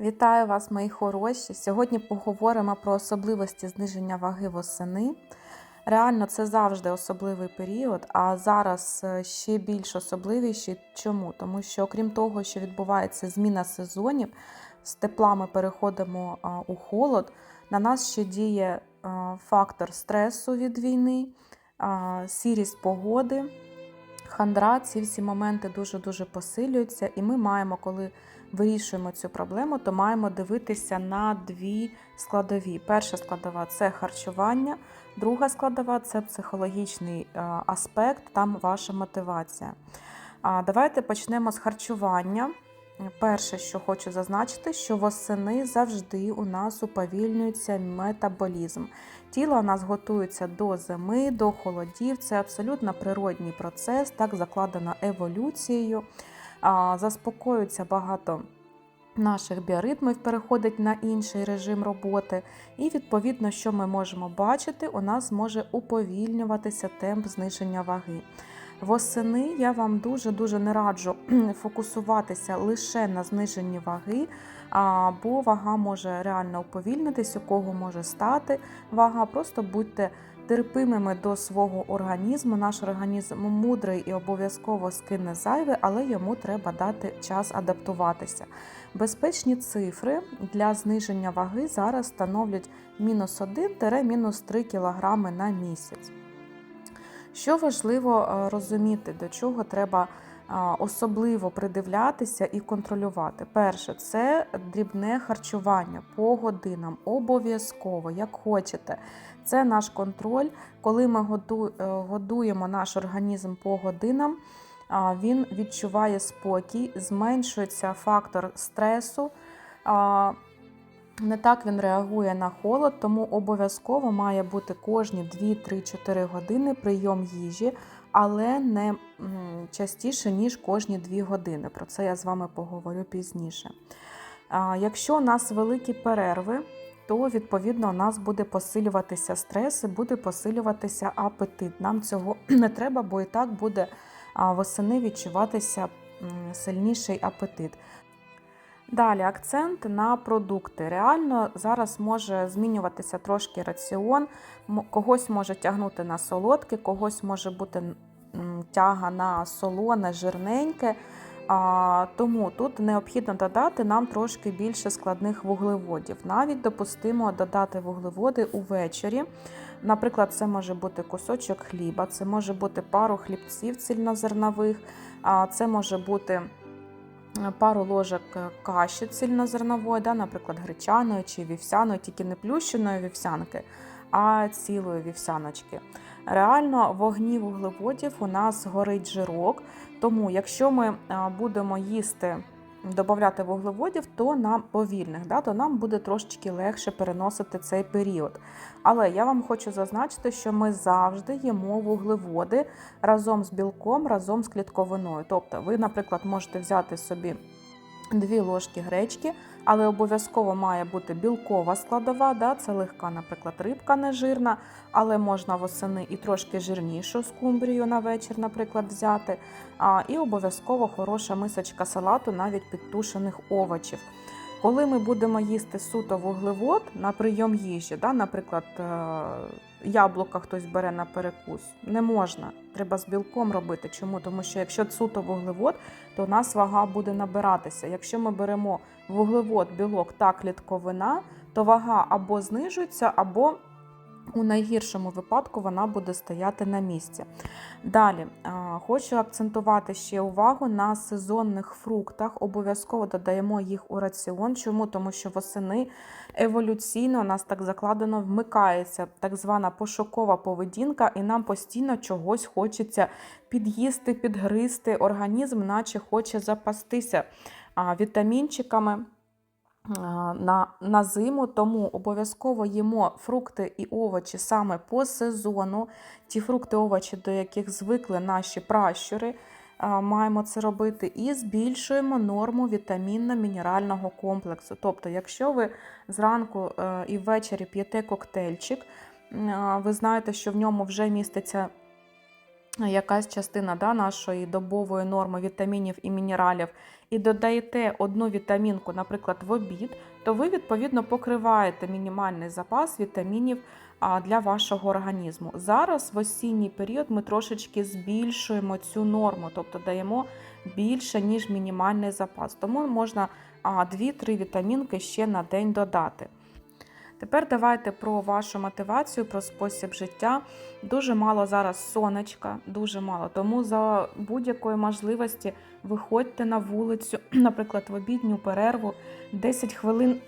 Вітаю вас, мої хороші! Сьогодні поговоримо про особливості зниження ваги восени. Реально, це завжди особливий період, а зараз е, ще більш особливіший. Чому? Тому що, окрім того, що відбувається зміна сезонів, з тепла ми переходимо у холод. На нас ще діє фактор стресу від війни, сірість погоди, хандра. Ці всі моменти дуже-дуже посилюються, і ми маємо, коли вирішуємо цю проблему, то маємо дивитися на дві складові. Перша складова це харчування, друга складова це психологічний е, аспект, там ваша мотивація. Давайте почнемо з харчування. Перше, що хочу зазначити, що восени завжди у нас уповільнюється метаболізм. Тіло у нас готується до зими, до холодів. Це абсолютно природній процес, так закладено еволюцією. Заспокоюється багато наших біоритмів, переходить на інший режим роботи. І, відповідно, що ми можемо бачити, у нас може уповільнюватися темп зниження ваги. Восени я вам дуже-дуже не раджу фокусуватися лише на зниженні ваги, бо вага може реально уповільнитись, у кого може стати вага. Просто будьте терпимими до свого організму. Наш організм мудрий і обов'язково скине зайве, але йому треба дати час адаптуватися. Безпечні цифри для зниження ваги зараз становлять мінус 1-мінус 3 кг на місяць. Що важливо е, розуміти, до чого треба е, особливо придивлятися і контролювати. Перше, це дрібне харчування по годинам, обов'язково, як хочете. Це наш контроль. Коли ми е, годуємо наш організм по годинам, він відчуває спокій, зменшується фактор стресу. Не так він реагує на холод, тому обов'язково має бути кожні 2-3-4 години прийом їжі, але не частіше, ніж кожні 2 години. Про це я з вами поговорю пізніше. Якщо у нас великі перерви, то відповідно у нас буде посилюватися стрес і буде посилюватися апетит. Нам цього не треба, бо і так буде восени відчуватися сильніший апетит. Далі акцент на продукти. Реально зараз може змінюватися трошки раціон, когось може тягнути на солодке, когось може бути тяга на солоне, жирненьке. Тому тут необхідно додати нам трошки більше складних вуглеводів. Навіть допустимо додати вуглеводи увечері. Наприклад, це може бути кусочок хліба, це може бути пару хлібців цільнозернових, а це може бути пару ложок е, каші цільнозернової, да, наприклад, гречаної чи вівсяної, тільки не плющеної вівсянки, а цілої вівсяночки. Реально, в огні вуглеводів у нас горить жирок, тому якщо ми будемо їсти, додати вуглеводів, то нам повільних, да, то нам буде трошечки легше переносити цей період. Але я вам хочу зазначити, що ми завжди їмо вуглеводи разом з білком, разом з клітковиною. Тобто, ви, наприклад, можете взяти собі дві ложки гречки, але обов'язково має бути білкова складова, да, це легка, наприклад, рибка нежирна, але можна восени і трошки жирнішу скумбрію на вечір, наприклад, взяти. А, і обов'язково хороша мисочка салату, навіть підтушених овочів. Коли ми будемо їсти суто вуглевод на прийом їжі, да, наприклад, е, яблука хтось бере на перекус, не можна. Треба з білком робити. Чому? Тому що якщо суто вуглевод, то у нас вага буде набиратися. Якщо ми беремо вуглевод, білок та клітковина, то вага або знижується, або у найгіршому випадку вона буде стояти на місці. Далі хочу акцентувати ще увагу на сезонних фруктах. Обов'язково додаємо їх у раціон. Чому? Тому що восени еволюційно у нас так закладено вмикається так звана пошукова поведінка, і нам постійно чогось хочеться під'їсти, підгризти. Організм, наче хоче запастися вітамінчиками на, на зиму, тому обов'язково їмо фрукти і овочі саме по сезону. Ті фрукти, овочі, до яких звикли наші пращури, маємо це робити, і збільшуємо норму вітамінно-мінерального комплексу. Тобто, якщо ви зранку е, і ввечері п'єте коктейльчик, ви знаєте, що в ньому вже міститься якась частина да, нашої добової норми вітамінів і мінералів, і додаєте одну вітамінку, наприклад, в обід, то ви відповідно покриваєте мінімальний запас вітамінів для вашого організму. Зараз в осінній період ми трошечки збільшуємо цю норму, тобто даємо більше, ніж мінімальний запас. Тому можна 2-3 вітамінки ще на день додати. Тепер давайте про вашу мотивацію, про спосіб життя. Дуже мало зараз сонечка, дуже мало. Тому за будь-якої можливості виходьте на вулицю, наприклад, в обідню перерву, 10 хвилин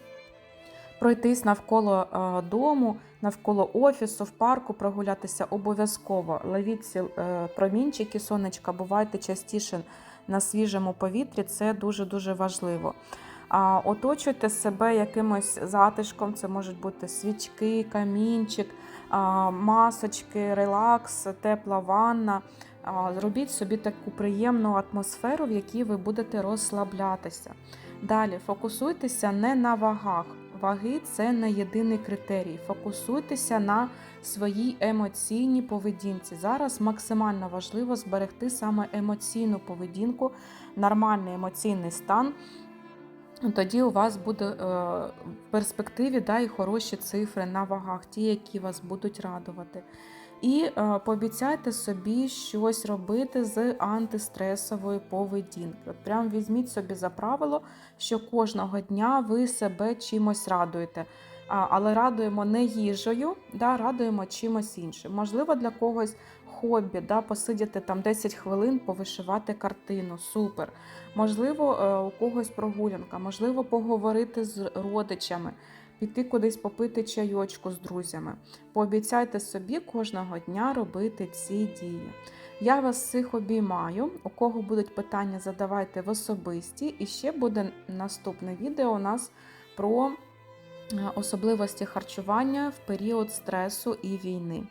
пройтись навколо е, дому, навколо офісу, в парку прогулятися обов'язково. Ловіть е, промінчики сонечка, бувайте частіше на свіжому повітрі, це дуже-дуже важливо. Оточуйте себе якимось затишком, це можуть бути свічки, камінчик, масочки, релакс, тепла ванна. Зробіть собі таку приємну атмосферу, в якій ви будете розслаблятися. Далі фокусуйтеся не на вагах. Ваги це не єдиний критерій. Фокусуйтеся на своїй емоційній поведінці. Зараз максимально важливо зберегти саме емоційну поведінку, нормальний емоційний стан. Тоді у вас буде е, в перспективі да, і хороші цифри на вагах, ті, які вас будуть радувати. І е, пообіцяйте собі щось робити з антистресової поведінки. Прям візьміть собі за правило, що кожного дня ви себе чимось радуєте. Але радуємо не їжею, да, радуємо чимось іншим. Можливо, для когось хобі, да, посидіти там 10 хвилин, повишивати картину. Супер. Можливо, е, у когось прогулянка, можливо, поговорити з родичами, піти кудись попити чайочку з друзями. Пообіцяйте собі кожного дня робити ці дії. Я вас всіх обіймаю. У кого будуть питання, задавайте в особисті. І ще буде наступне відео у нас про е, особливості харчування в період стресу і війни.